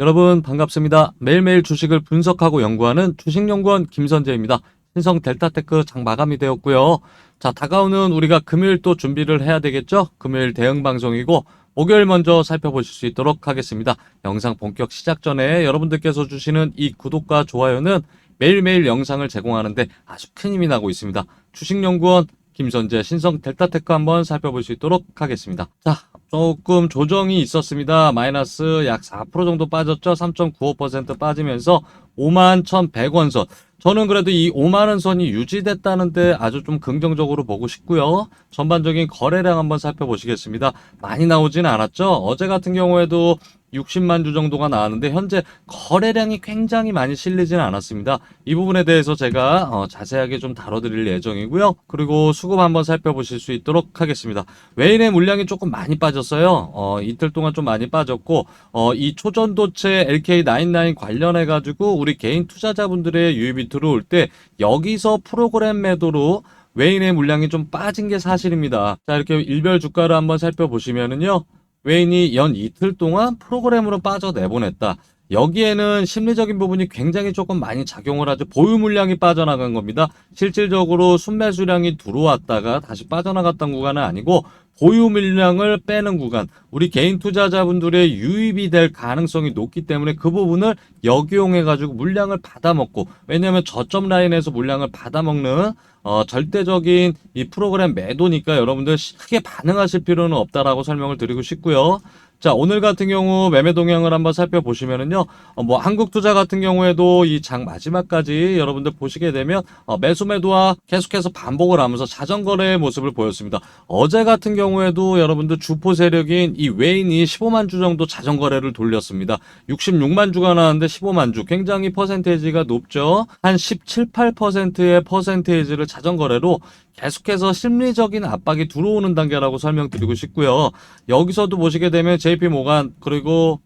여러분 반갑습니다. 매일매일 주식을 분석하고 연구하는 주식연구원 김선재입니다. 신성 델타테크 장 마감이 되었고요. 자, 다가오는 우리가 금요일 또 준비를 해야 되겠죠? 금요일 대응 방송이고 목요일 먼저 살펴보실 수 있도록 하겠습니다. 영상 본격 시작 전에 여러분들께서 주시는 이 구독과 좋아요는 매일매일 영상을 제공하는데 아주 큰 힘이 나고 있습니다. 주식연구원 김선재 신성 델타테크 한번 살펴볼 수 있도록 하겠습니다. 자, 조금 조정이 있었습니다. 마이너스 약 4% 정도 빠졌죠. 3.95% 빠지면서 5만 1,100원 선. 저는 그래도 이 5만 원 선이 유지됐다는데 아주 좀 긍정적으로 보고 싶고요. 전반적인 거래량 한번 살펴보시겠습니다. 많이 나오진 않았죠. 어제 같은 경우에도 60만 주 정도가 나왔는데 현재 거래량이 굉장히 많이 실리지는 않았습니다. 이 부분에 대해서 제가 어, 자세하게 좀 다뤄드릴 예정이고요. 그리고 수급 한번 살펴보실 수 있도록 하겠습니다. 외인의 물량이 조금 많이 빠졌어요. 어, 이틀 동안 좀 많이 빠졌고 어, 이 초전도체 LK99 관련해 가지고 우리 개인 투자자분들의 유입이 들어올 때 여기서 프로그램 매도로 외인의 물량이 좀 빠진 게 사실입니다. 자 이렇게 일별 주가를 한번 살펴보시면은요. 외인이 연 이틀 동안 프로그램으로 빠져 내보냈다. 여기에는 심리적인 부분이 굉장히 조금 많이 작용을 하죠. 보유 물량이 빠져나간 겁니다. 실질적으로 순매수량이 들어왔다가 다시 빠져나갔던 구간은 아니고 보유 물량을 빼는 구간, 우리 개인 투자자분들의 유입이 될 가능성이 높기 때문에 그 부분을 역이용해 가지고 물량을 받아먹고 왜냐하면 저점 라인에서 물량을 받아먹는 어, 절대적인 이 프로그램 매도니까 여러분들 크게 반응하실 필요는 없다라고 설명을 드리고 싶고요. 자, 오늘 같은 경우 매매 동향을 한번 살펴보시면은요, 어, 뭐, 한국 투자 같은 경우에도 이 장 마지막까지 여러분들 보시게 되면, 어, 매수 매도와 계속해서 반복을 하면서 자전거래의 모습을 보였습니다. 어제 같은 경우에도 여러분들 주포 세력인 이 외인이 15만 주 정도 자전거래를 돌렸습니다. 66만 주가 나왔는데 15만 주. 굉장히 퍼센테이지가 높죠. 한 17, 8%의 퍼센테이지를 자전거래로 계속해서 심리적인 압박이 들어오는 단계라고 설명드리고 싶고요. 여기서도 보시게 되면 JP 모간 그리고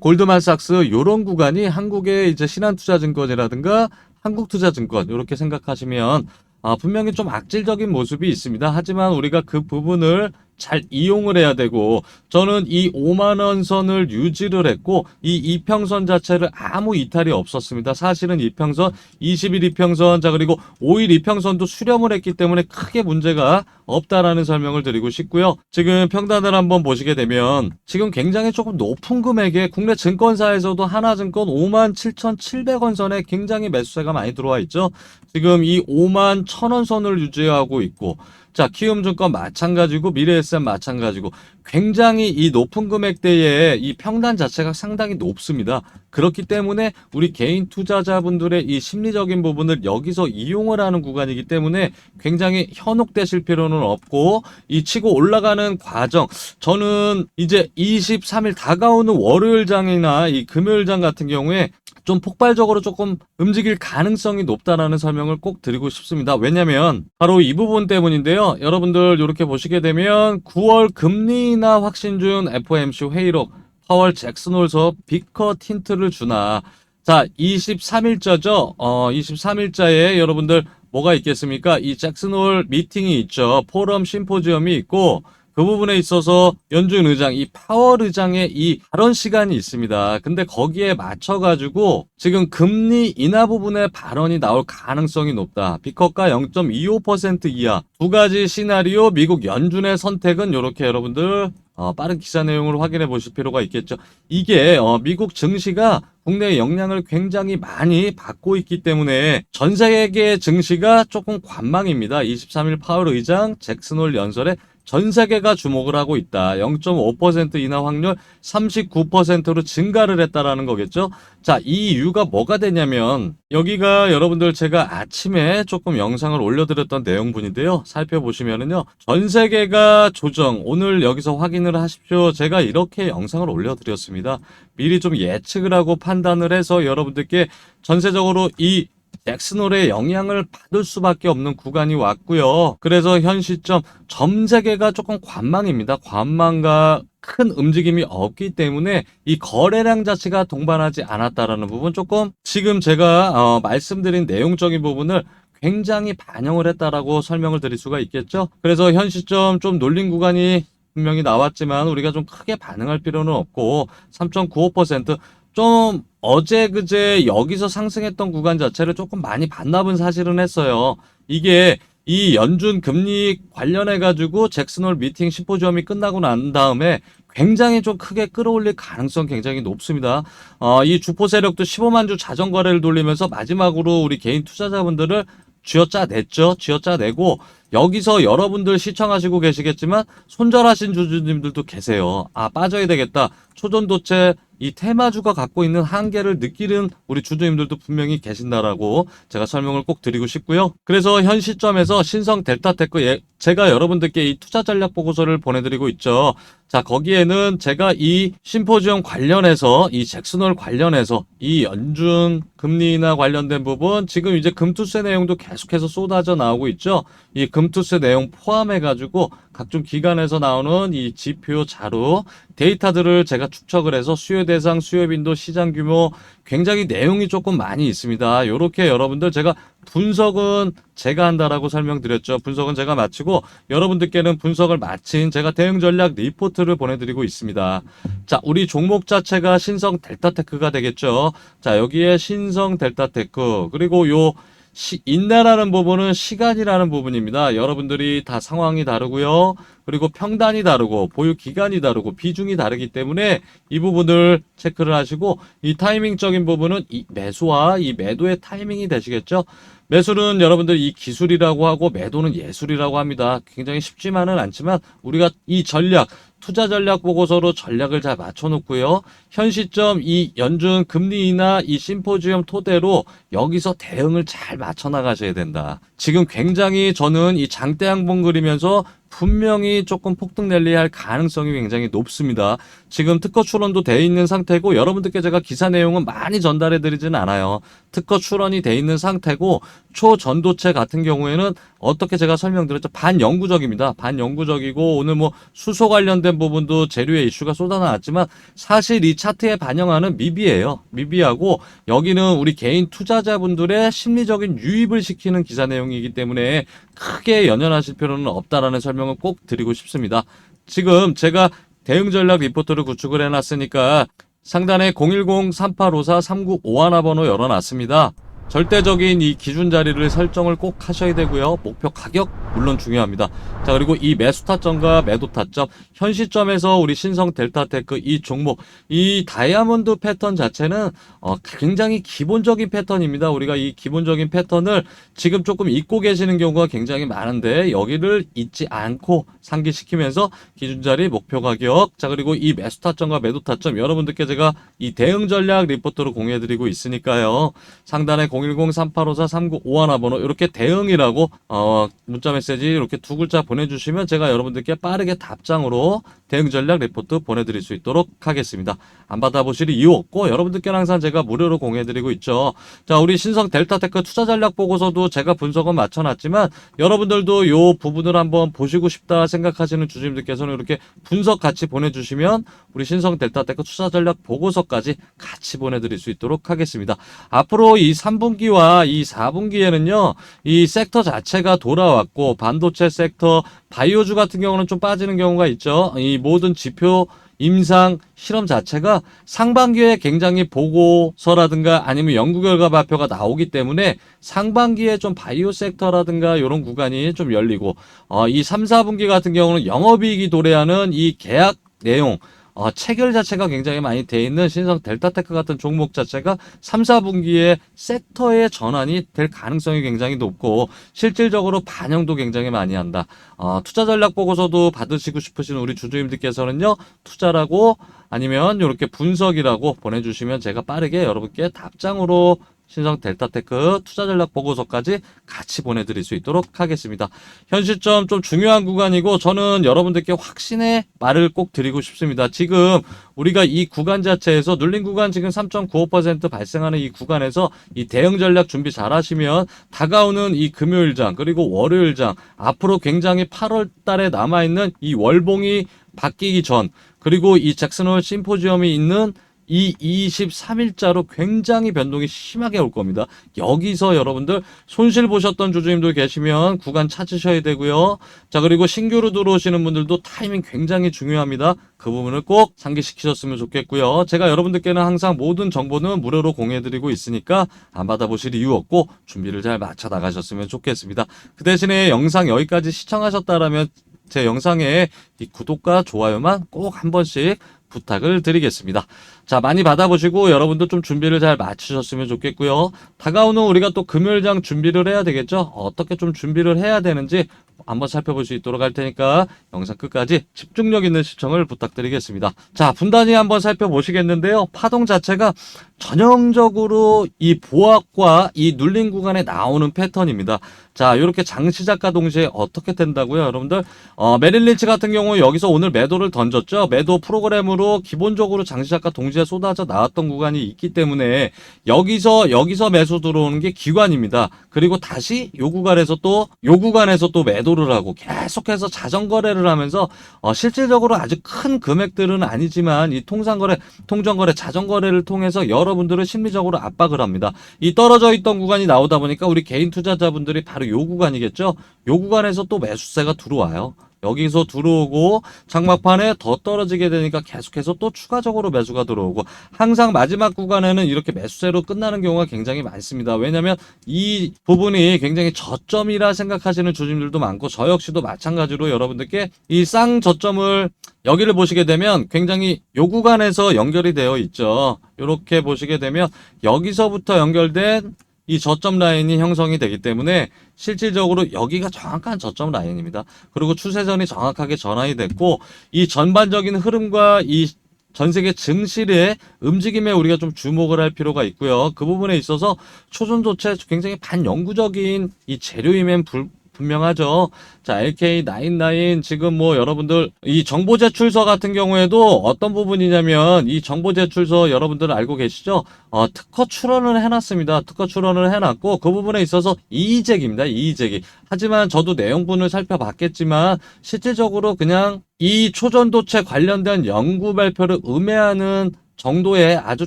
골드만삭스 요런 구간이 한국의 이제 신한투자증권이라든가 한국투자증권 이렇게 생각하시면 아, 분명히 좀 악질적인 모습이 있습니다. 하지만 우리가 그 부분을 잘 이용을 해야 되고 저는 이 5만 원 선을 유지를 했고 이 이평선 자체를 아무 이탈이 없었습니다. 사실은 이평선 20일 이평선 자 그리고 5일 이평선도 수렴을 했기 때문에 크게 문제가 없다라는 설명을 드리고 싶고요. 지금 평단을 한번 보시게 되면 지금 굉장히 조금 높은 금액에 국내 증권사에서도 하나증권 5만 7,700원 선에 굉장히 매수세가 많이 들어와 있죠. 지금 이 5만 1,000원 선을 유지하고 있고 자, 키움증권 마찬가지고 미래에셋 마찬가지고 굉장히 이 높은 금액대의 이 평단 자체가 상당히 높습니다. 그렇기 때문에 우리 개인 투자자분들의 이 심리적인 부분을 여기서 이용을 하는 구간이기 때문에 굉장히 현혹되실 필요는 없고 이 치고 올라가는 과정 저는 이제 23일 다가오는 월요일장이나 이 금요일장 같은 경우에 좀 폭발적으로 조금 움직일 가능성이 높다라는 설명을 꼭 드리고 싶습니다. 왜냐면 바로 이 부분 때문인데요. 여러분들 이렇게 보시게 되면 9월 금리 인하 확신 중 FOMC 회의록 파월 잭슨홀서 비커 틴트를 주나 자 23일자죠. 어 23일자에 여러분들 뭐가 있겠습니까? 이 잭슨홀 미팅이 있죠. 포럼 심포지엄이 있고 그 부분에 있어서 연준 의장, 이 파월 의장의 이 발언 시간이 있습니다. 근데 거기에 맞춰가지고 지금 금리 인하 부분에 발언이 나올 가능성이 높다. 비커가 0.25% 이하. 두 가지 시나리오 미국 연준의 선택은 이렇게 여러분들 어, 빠른 기사 내용을 확인해 보실 필요가 있겠죠. 이게 어, 미국 증시가 국내 영향을 굉장히 많이 받고 있기 때문에 전 세계 증시가 조금 관망입니다. 23일 파월 의장 잭슨홀 연설에 전 세계가 주목을 하고 있다. 0.5% 인하 확률 39%로 증가를 했다라는 거겠죠. 자, 이 이유가 뭐가 되냐면 여기가 여러분들 제가 아침에 조금 영상을 올려드렸던 내용분인데요. 살펴보시면은요. 전 세계가 조정 오늘 여기서 확인을 하십시오. 제가 이렇게 영상을 올려드렸습니다. 미리 좀 예측을 하고 판단을 해서 여러분들께 전세적으로 이 잭슨홀의 영향을 받을 수밖에 없는 구간이 왔고요. 그래서 현 시점 전 세계가 조금 관망입니다. 관망과 큰 움직임이 없기 때문에 이 거래량 자체가 동반하지 않았다라는 부분 조금 지금 제가 어, 말씀드린 내용적인 부분을 굉장히 반영을 했다라고 설명을 드릴 수가 있겠죠. 그래서 현 시점 좀 놀린 구간이 분명히 나왔지만 우리가 좀 크게 반응할 필요는 없고 3.95% 좀 어제 그제 여기서 상승했던 구간 자체를 조금 많이 반납은 사실은 했어요. 이게 이 연준 금리 관련해 가지고 잭슨홀 미팅 심포지엄이 끝나고 난 다음에 굉장히 좀 크게 끌어올릴 가능성 굉장히 높습니다. 어, 이 주포 세력도 15만 주 자전 거래를 돌리면서 마지막으로 우리 개인 투자자분들을 쥐어짜 냈죠. 쥐어짜 내고 여기서 여러분들 시청하시고 계시겠지만 손절하신 주주님들도 계세요. 아 빠져야 되겠다. 초전도체 이 테마주가 갖고 있는 한계를 느끼는 우리 주주님들도 분명히 계신다라고 제가 설명을 꼭 드리고 싶고요. 그래서 현 시점에서 신성 델타테크 예, 제가 여러분들께 이 투자 전략 보고서를 보내드리고 있죠. 자 거기에는 제가 이 심포지엄 관련해서 이 잭슨홀 관련해서 이 연준 금리나 관련된 부분 지금 이제 금투세 내용도 계속해서 쏟아져 나오고 있죠. 이 금투세 내용 포함해 가지고 각종 기관에서 나오는 이 지표 자료 데이터들을 제가 축적을 해서 수요 대상 수요 빈도 시장 규모 굉장히 내용이 조금 많이 있습니다. 요렇게 여러분들 제가 분석은 제가 한다라고 설명드렸죠. 분석은 제가 마치고 여러분들께는 분석을 마친 제가 대응 전략 리포트를 보내드리고 있습니다. 자, 우리 종목 자체가 신성 델타테크가 되겠죠. 자, 여기에 신성 델타테크 그리고 요 시, 인내라는 부분은 시간이라는 부분입니다. 여러분들이 다 상황이 다르고요. 그리고 평단이 다르고 보유 기간이 다르고 비중이 다르기 때문에 이 부분을 체크를 하시고 이 타이밍적인 부분은 이 매수와 이 매도의 타이밍이 되시겠죠. 매수는 여러분들 이 기술이라고 하고 매도는 예술이라고 합니다. 굉장히 쉽지만은 않지만 우리가 이 전략 투자 전략 보고서로 전략을 잘 맞춰놓고요. 현 시점 이 연준 금리 인하 이 심포지엄 토대로 여기서 대응을 잘 맞춰 나가셔야 된다. 지금 굉장히 저는 이 장대 항봉 그리면서 분명히 조금 폭등 랠리할 가능성이 굉장히 높습니다. 지금 특허 출원도 돼 있는 상태고 여러분들께 제가 기사 내용은 많이 전달해 드리지는 않아요. 특허 출원이 돼 있는 상태고 초전도체 같은 경우에는 어떻게 제가 설명드렸죠? 반영구적입니다. 반영구적이고 오늘 뭐 수소 관련된 부분도 재료의 이슈가 쏟아나왔지만 사실 이 차트에 반영하는 미비예요. 미비하고 여기는 우리 개인 투자자분들의 심리적인 유입을 시키는 기사 내용이기 때문에 크게 연연하실 필요는 없다라는 설명을 꼭 드리고 싶습니다. 지금 제가 대응 전략 리포트를 구축을 해놨으니까 상단에 010-3854-3951 번호 열어놨습니다. 절대적인 이 기준 자리를 설정을 꼭 하셔야 되고요. 목표 가격 물론 중요합니다. 자 그리고 이 매수 타점과 매도 타점 현 시점에서 우리 신성 델타테크 이 종목 이 다이아몬드 패턴 자체는 어, 굉장히 기본적인 패턴입니다. 우리가 이 기본적인 패턴을 지금 조금 잊고 계시는 경우가 굉장히 많은데 여기를 잊지 않고 상기시키면서 기준 자리 목표 가격 자 그리고 이 매수 타점과 매도 타점 여러분들께 제가 이 대응 전략 리포트로 공유해드리고 있으니까요. 상단에 010-3854-3951 번호 이렇게 대응이라고 어, 문자 메시지 이렇게 두 글자 보내주시면 제가 여러분들께 빠르게 답장으로 대응 전략 리포트 보내드릴 수 있도록 하겠습니다. 안 받아보실 이유 없고 여러분들께는 항상 제가 무료로 공유해드리고 있죠. 자 우리 신성 델타테크 투자 전략 보고서도 제가 분석은 맞춰놨지만 여러분들도 요 부분을 한번 보시고 싶다 생각하시는 주주님들께서는 이렇게 분석 같이 보내주시면 우리 신성 델타테크 투자 전략 보고서까지 같이 보내드릴 수 있도록 하겠습니다. 앞으로 이 3분 기와 이 4분기에는요, 이 섹터 자체가 돌아왔고, 반도체 섹터, 바이오주 같은 경우는 좀 빠지는 경우가 있죠. 이 모든 지표, 임상 실험 자체가 상반기에 굉장히 보고서라든가 아니면 연구 결과 발표가 나오기 때문에 상반기에 좀 바이오 섹터라든가 이런 구간이 좀 열리고 어, 이 3, 4분기 같은 경우는 영업이익이 도래하는 이 계약 내용 어, 체결 자체가 굉장히 많이 돼 있는 신성 델타테크 같은 종목 자체가 3, 4분기에 섹터의 전환이 될 가능성이 굉장히 높고 실질적으로 반영도 굉장히 많이 한다. 어, 투자 전략 보고서도 받으시고 싶으신 우리 주주님들께서는요, 투자라고 아니면 이렇게 분석이라고 보내주시면 제가 빠르게 여러분께 답장으로 신성 델타테크 투자 전략 보고서까지 같이 보내드릴 수 있도록 하겠습니다. 현 시점 좀 중요한 구간이고 저는 여러분들께 확신의 말을 꼭 드리고 싶습니다. 지금 우리가 이 구간 자체에서 눌린 구간 지금 3.95% 발생하는 이 구간에서 이 대응 전략 준비 잘 하시면 다가오는 이 금요일장 그리고 월요일장 앞으로 굉장히 8월 달에 남아있는 이 월봉이 바뀌기 전 그리고 이 잭슨홀 심포지엄이 있는 이 23일자로 굉장히 변동이 심하게 올 겁니다. 여기서 여러분들 손실 보셨던 주주님들 계시면 구간 찾으셔야 되고요. 자, 그리고 신규로 들어오시는 분들도 타이밍 굉장히 중요합니다. 그 부분을 꼭 상기시키셨으면 좋겠고요. 제가 여러분들께는 항상 모든 정보는 무료로 공유해드리고 있으니까 안 받아보실 이유 없고 준비를 잘 맞춰 나가셨으면 좋겠습니다. 그 대신에 영상 여기까지 시청하셨다라면 제 영상에 이 구독과 좋아요만 꼭 한 번씩 부탁을 드리겠습니다. 자, 많이 받아보시고 여러분도 좀 준비를 잘 마치셨으면 좋겠고요. 다가오는 우리가 또 금요일장 준비를 해야 되겠죠? 어떻게 좀 준비를 해야 되는지 한번 살펴볼 수 있도록 할 테니까 영상 끝까지 집중력 있는 시청을 부탁드리겠습니다. 자, 분단위 한번 살펴보시겠는데요. 파동 자체가 전형적으로 이 보합과 이 눌린 구간에 나오는 패턴입니다. 자, 이렇게 장시작과 동시에 어떻게 된다고요, 여러분들? 어, 메릴 린치 같은 경우 여기서 오늘 매도를 던졌죠. 매도 프로그램으로 기본적으로 장시작과 동시에 쏟아져 나왔던 구간이 있기 때문에 여기서 여기서 매수 들어오는 게 기관입니다. 그리고 다시 요 구간에서 또 요 구간에서 또 매도를 하고 계속해서 자전 거래를 하면서 어, 실질적으로 아주 큰 금액들은 아니지만 이 통상 거래, 통정 거래, 자전 거래를 통해서 여러 분들을 심리적으로 압박을 합니다. 이 떨어져 있던 구간이 나오다 보니까 우리 개인 투자자분들이 바로 요 구간이겠죠. 요 구간에서 또 매수세가 들어와요. 여기서 들어오고 장막판에 더 떨어지게 되니까 계속해서 또 추가적으로 매수가 들어오고 항상 마지막 구간에는 이렇게 매수세로 끝나는 경우가 굉장히 많습니다. 왜냐하면 이 부분이 굉장히 저점이라 생각하시는 주주님들도 많고 저 역시도 마찬가지로 여러분들께 이 쌍 저점을 여기를 보시게 되면 굉장히 요 구간에서 연결이 되어 있죠. 이렇게 보시게 되면 여기서부터 연결된 이 저점 라인이 형성이 되기 때문에 실질적으로 여기가 정확한 저점 라인입니다. 그리고 추세선이 정확하게 전환이 됐고 이 전반적인 흐름과 이 전 세계 증시의 움직임에 우리가 좀 주목을 할 필요가 있고요. 그 부분에 있어서 초전도체 굉장히 반영구적인 이 재료임엔 불, 분명하죠. 자, LK99 지금 뭐 여러분들 이 정보 제출서 같은 경우에도 어떤 부분이냐면 이 정보 제출서 여러분들 알고 계시죠? 어, 특허 출원을 해놨습니다. 특허 출원을 해놨고 그 부분에 있어서 이의제기입니다. 이의제기. 하지만 저도 내용분을 살펴봤겠지만 실질적으로 그냥 이 초전도체 관련된 연구 발표를 음해하는 정도의 아주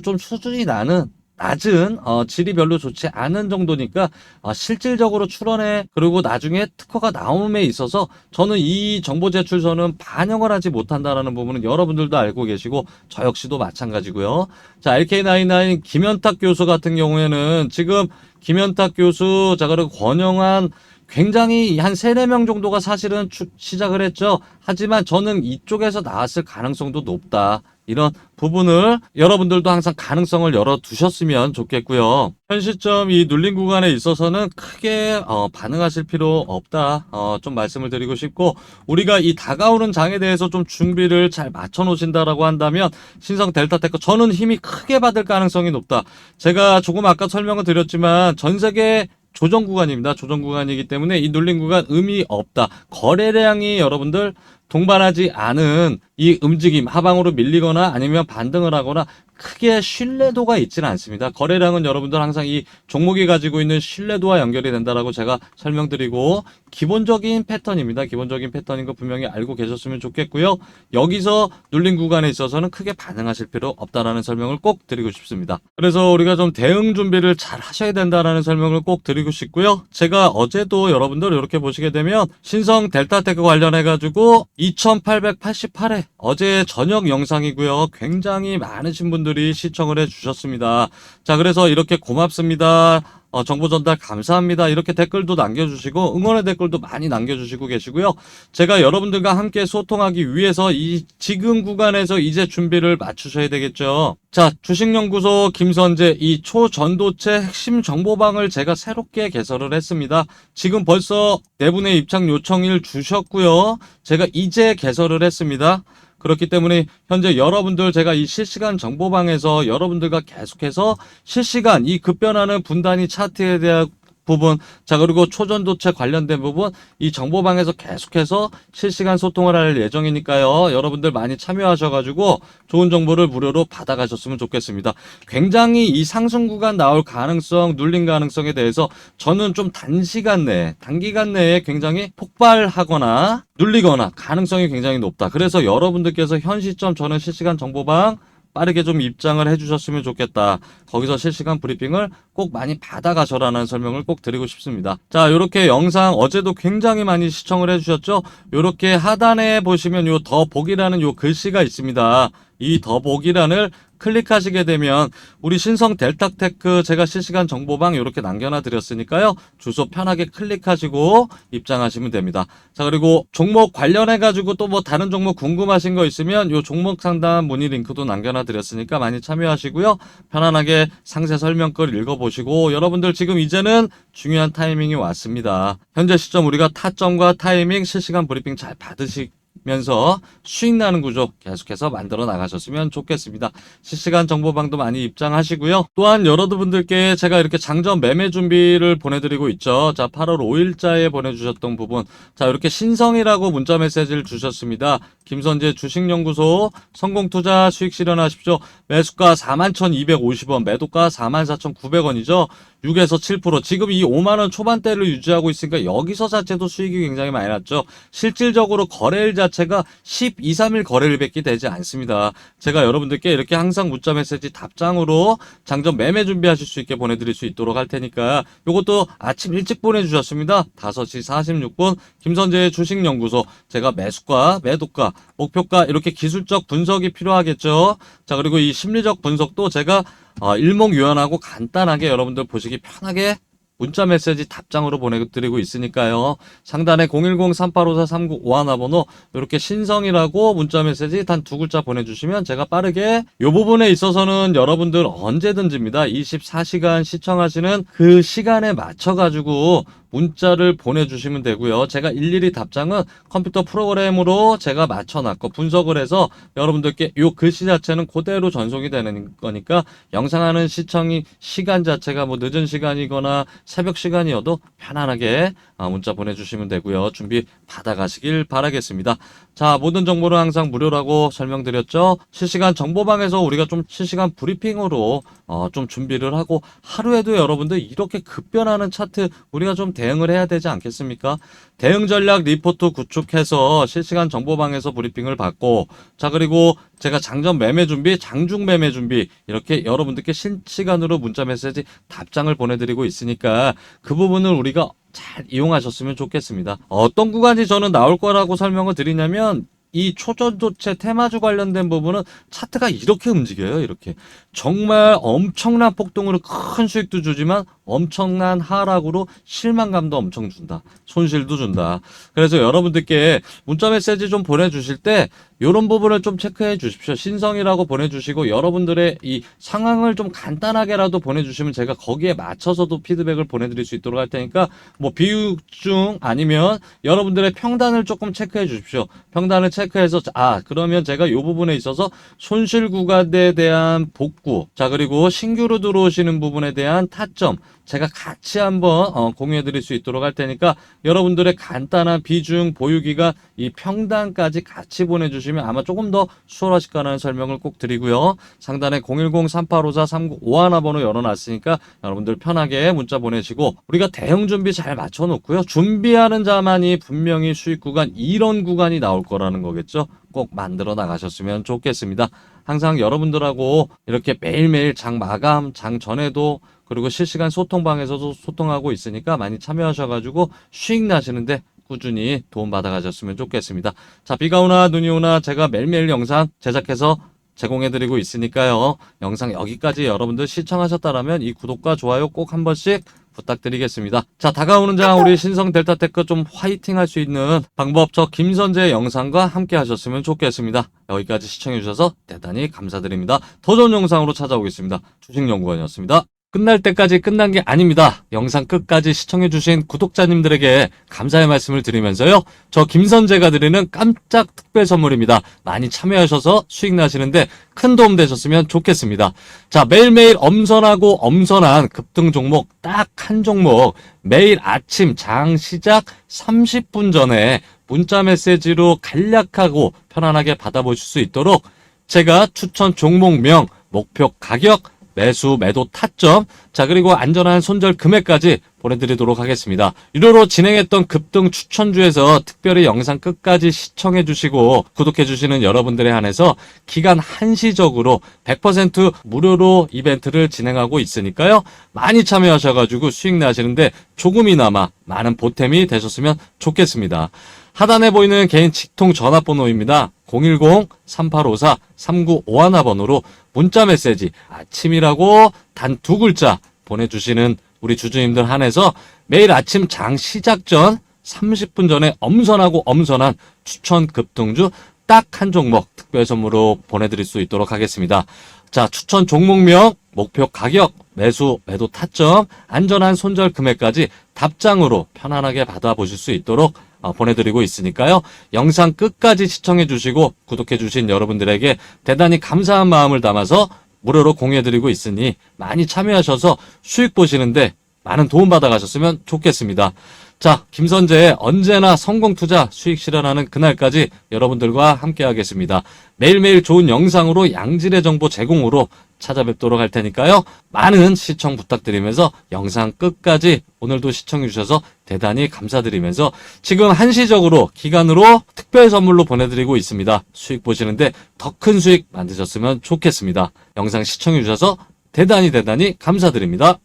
좀 수준이 나는 낮은 어, 질이 별로 좋지 않은 정도니까 어, 실질적으로 출원해 그리고 나중에 특허가 나옴에 있어서 저는 이 정보 제출서는 반영을 하지 못한다라는 부분은 여러분들도 알고 계시고 저 역시도 마찬가지고요. 자 LK99 김현탁 교수 같은 경우에는 지금 김현탁 교수 자 그리고 권영환 굉장히 한 세네 명 정도가 사실은 추- 시작을 했죠. 하지만 저는 이쪽에서 나왔을 가능성도 높다. 이런 부분을 여러분들도 항상 가능성을 열어 두셨으면 좋겠고요. 현 시점 이 눌린 구간에 있어서는 크게 어, 반응하실 필요 없다. 어, 좀 말씀을 드리고 싶고 우리가 이 다가오는 장에 대해서 좀 준비를 잘 맞춰 놓으신다라고 한다면 신성 델타테크 저는 힘이 크게 받을 가능성이 높다. 제가 조금 아까 설명을 드렸지만 전 세계 조정 구간입니다. 조정 구간이기 때문에 이 눌린 구간 의미 없다. 거래량이 여러분들 동반하지 않은 이 움직임 하방으로 밀리거나 아니면 반등을 하거나 크게 신뢰도가 있지는 않습니다. 거래량은 여러분들 항상 이 종목이 가지고 있는 신뢰도와 연결이 된다라고 제가 설명드리고 기본적인 패턴입니다. 기본적인 패턴인 거 분명히 알고 계셨으면 좋겠고요. 여기서 눌린 구간에 있어서는 크게 반응하실 필요 없다라는 설명을 꼭 드리고 싶습니다. 그래서 우리가 좀 대응 준비를 잘 하셔야 된다라는 설명을 꼭 드리고 싶고요. 제가 어제도 여러분들 이렇게 보시게 되면 신성 델타테크 관련해 가지고 2888회 어제 저녁 영상이고요. 굉장히 많으신 분들 이 시청을 해 주셨습니다. 자, 그래서 이렇게 고맙습니다. 어, 정보 전달 감사합니다. 이렇게 댓글도 남겨주시고 응원의 댓글도 많이 남겨주시고 계시고요. 제가 여러분들과 함께 소통하기 위해서 이 지금 구간에서 이제 준비를 맞추셔야 되겠죠. 자, 주식연구소 김선재 이 초전도체 핵심 정보방을 제가 새롭게 개설을 했습니다. 지금 벌써 네 분의 입장 요청일 주셨고요. 제가 이제 개설을 했습니다. 그렇기 때문에 현재 여러분들 제가 이 실시간 정보방에서 여러분들과 계속해서 실시간 이 급변하는 분단위 차트에 대한 부분, 자, 그리고 초전도체 관련된 부분, 이 정보방에서 계속해서 실시간 소통을 할 예정이니까요. 여러분들 많이 참여하셔가지고 좋은 정보를 무료로 받아가셨으면 좋겠습니다. 굉장히 이 상승 구간 나올 가능성, 눌린 가능성에 대해서 저는 좀 단시간 내에, 단기간 내에 굉장히 폭발하거나 눌리거나 가능성이 굉장히 높다. 그래서 여러분들께서 현 시점 저는 실시간 정보방 빠르게 좀 입장을 해주셨으면 좋겠다. 거기서 실시간 브리핑을 꼭 많이 받아가셔라는 설명을 꼭 드리고 싶습니다. 자, 요렇게 영상 어제도 굉장히 많이 시청을 해주셨죠? 요렇게 하단에 보시면 요 더보기라는 요 글씨가 있습니다. 이 더보기란을 클릭하시게 되면 우리 신성 델타테크 제가 실시간 정보방 이렇게 남겨놔 드렸으니까요. 주소 편하게 클릭하시고 입장하시면 됩니다. 자 그리고 종목 관련해 가지고 또 뭐 다른 종목 궁금하신 거 있으면 요 종목 상담 문의 링크도 남겨놔 드렸으니까 많이 참여하시고요. 편안하게 상세 설명글 읽어보시고 여러분들 지금 이제는 중요한 타이밍이 왔습니다. 현재 시점 우리가 타점과 타이밍 실시간 브리핑 잘 받으시 면서 수익 나는 구조 계속해서 만들어 나가셨으면 좋겠습니다. 실시간 정보방도 많이 입장하시고요. 또한 여러분들께 제가 이렇게 장전 매매 준비를 보내드리고 있죠. 자, 8월 5일자에 보내주셨던 부분. 자, 이렇게 신성이라고 문자 메시지를 주셨습니다. 김선재 주식연구소 성공투자 수익 실현하십시오. 매수가 41,250원, 매도가 44,900원이죠. 6에서 7% 지금 이 5만원 초반대를 유지하고 있으니까 여기서 자체도 수익이 굉장히 많이 났죠. 실질적으로 거래일 자 체가 12, 3일 거래일밖에 되지 않습니다. 제가 여러분들께 이렇게 항상 문자 메시지 답장으로 장전 매매 준비하실 수 있게 보내드릴 수 있도록 할 테니까 이것도 아침 일찍 보내주셨습니다. 5시 46분 김선재의 주식연구소 제가 매수가, 매도가, 목표가 이렇게 기술적 분석이 필요하겠죠. 자 그리고 이 심리적 분석도 제가 어, 일목요연하고 간단하게 여러분들 보시기 편하게 문자 메시지 답장으로 보내드리고 있으니까요. 상단에 010-3854-3951 번호 이렇게 신성이라고 문자 메시지 단 두 글자 보내주시면 제가 빠르게 이 부분에 있어서는 여러분들 언제든지입니다. 24시간 시청하시는 그 시간에 맞춰가지고 문자를 보내주시면 되고요. 제가 일일이 답장은 컴퓨터 프로그램으로 제가 맞춰놨고 분석을 해서 여러분들께 이 글씨 자체는 그대로 전송이 되는 거니까 영상하는 시청이 시간 자체가 뭐 늦은 시간이거나 새벽 시간이어도 편안하게 아, 문자 보내주시면 되고요. 준비 받아가시길 바라겠습니다. 자, 모든 정보를 항상 무료라고 설명드렸죠. 실시간 정보방에서 우리가 좀 실시간 브리핑으로 어, 좀 준비를 하고 하루에도 여러분들 이렇게 급변하는 차트 우리가 좀 대응을 해야 되지 않겠습니까? 대응 전략 리포트 구축해서 실시간 정보방에서 브리핑을 받고 자 그리고 제가 장전 매매 준비, 장중 매매 준비 이렇게 여러분들께 실시간으로 문자 메시지 답장을 보내드리고 있으니까 그 부분을 우리가 잘 이용하셨으면 좋겠습니다. 어떤 구간이 저는 나올 거라고 설명을 드리냐면 이 초전도체 테마주 관련된 부분은 차트가 이렇게 움직여요. 이렇게 정말 엄청난 폭등으로 큰 수익도 주지만 엄청난 하락으로 실망감도 엄청 준다. 손실도 준다. 그래서 여러분들께 문자 메시지 좀 보내주실 때 이런 부분을 좀 체크해 주십시오. 신성이라고 보내주시고 여러분들의 이 상황을 좀 간단하게라도 보내주시면 제가 거기에 맞춰서도 피드백을 보내드릴 수 있도록 할 테니까 뭐 비유중 아니면 여러분들의 평단을 조금 체크해 주십시오. 평단을 체크해서 아 그러면 제가 이 부분에 있어서 손실 구간에 대한 복구 자 그리고 신규로 들어오시는 부분에 대한 타점 제가 같이 한번 어, 공유해 드릴 수 있도록 할 테니까 여러분들의 간단한 비중 보유기간 이 평단까지 같이 보내주시면 아마 조금 더 수월하실 거라는 설명을 꼭 드리고요. 상단에 010-3854-3951 번호 열어놨으니까 여러분들 편하게 문자 보내시고 우리가 대응 준비 잘 맞춰놓고요. 준비하는 자만이 분명히 수익 구간 이런 구간이 나올 거라는 거겠죠. 꼭 만들어 나가셨으면 좋겠습니다. 항상 여러분들하고 이렇게 매일매일 장 마감, 장 전에도 그리고 실시간 소통방에서도 소통하고 있으니까 많이 참여하셔가지고 수익 나시는데 꾸준히 도움 받아가셨으면 좋겠습니다. 자, 비가 오나 눈이 오나 제가 매일매일 영상 제작해서 제공해드리고 있으니까요. 영상 여기까지 여러분들 시청하셨다라면 이 구독과 좋아요 꼭 한 번씩 부탁드리겠습니다. 자, 다가오는 장 우리 신성 델타테크 좀 화이팅 할 수 있는 방법 저 김선재 영상과 함께 하셨으면 좋겠습니다. 여기까지 시청해주셔서 대단히 감사드립니다. 더 좋은 영상으로 찾아오겠습니다. 주식연구원이었습니다. 끝날 때까지 끝난 게 아닙니다. 영상 끝까지 시청해주신 구독자님들에게 감사의 말씀을 드리면서요. 저 김선재가 드리는 깜짝 특별 선물입니다. 많이 참여하셔서 수익 나시는데 큰 도움 되셨으면 좋겠습니다. 자, 매일매일 엄선하고 엄선한 급등 종목 딱 한 종목 매일 아침 장 시작 30분 전에 문자 메시지로 간략하고 편안하게 받아보실 수 있도록 제가 추천 종목명, 목표 가격, 매수, 매도 타점, 자, 그리고 안전한 손절 금액까지 보내드리도록 하겠습니다. 유료로 진행했던 급등 추천주에서 특별히 영상 끝까지 시청해 주시고 구독해 주시는 여러분들에 한해서 기간 한시적으로 100% 무료로 이벤트를 진행하고 있으니까요. 많이 참여하셔가지고 수익 나시는데 조금이나마 많은 보탬이 되셨으면 좋겠습니다. 하단에 보이는 개인 직통 전화번호입니다. 010-3854-3951번으로 문자 메시지 아침이라고 단 두 글자 보내주시는 우리 주주님들 한해서 매일 아침 장 시작 전 30분 전에 엄선하고 엄선한 추천 급등주 딱 한 종목 특별 선물로 보내드릴 수 있도록 하겠습니다. 자, 추천 종목명, 목표 가격, 매수, 매도 타점, 안전한 손절 금액까지 답장으로 편안하게 받아보실 수 있도록 어, 보내드리고 있으니까요. 영상 끝까지 시청해 주시고 구독해 주신 여러분들에게 대단히 감사한 마음을 담아서 무료로 공유해드리고 있으니 많이 참여하셔서 수익 보시는데 많은 도움 받아가셨으면 좋겠습니다. 자, 김선재의 언제나 성공 투자 수익 실현하는 그날까지 여러분들과 함께 하겠습니다. 매일매일 좋은 영상으로 양질의 정보 제공으로 찾아뵙도록 할 테니까요. 많은 시청 부탁드리면서 영상 끝까지 오늘도 시청해 주셔서 대단히 감사드리면서 지금 한시적으로 기간으로 특별 선물로 보내드리고 있습니다. 수익 보시는데 더 큰 수익 만드셨으면 좋겠습니다. 영상 시청해 주셔서 대단히 대단히 감사드립니다.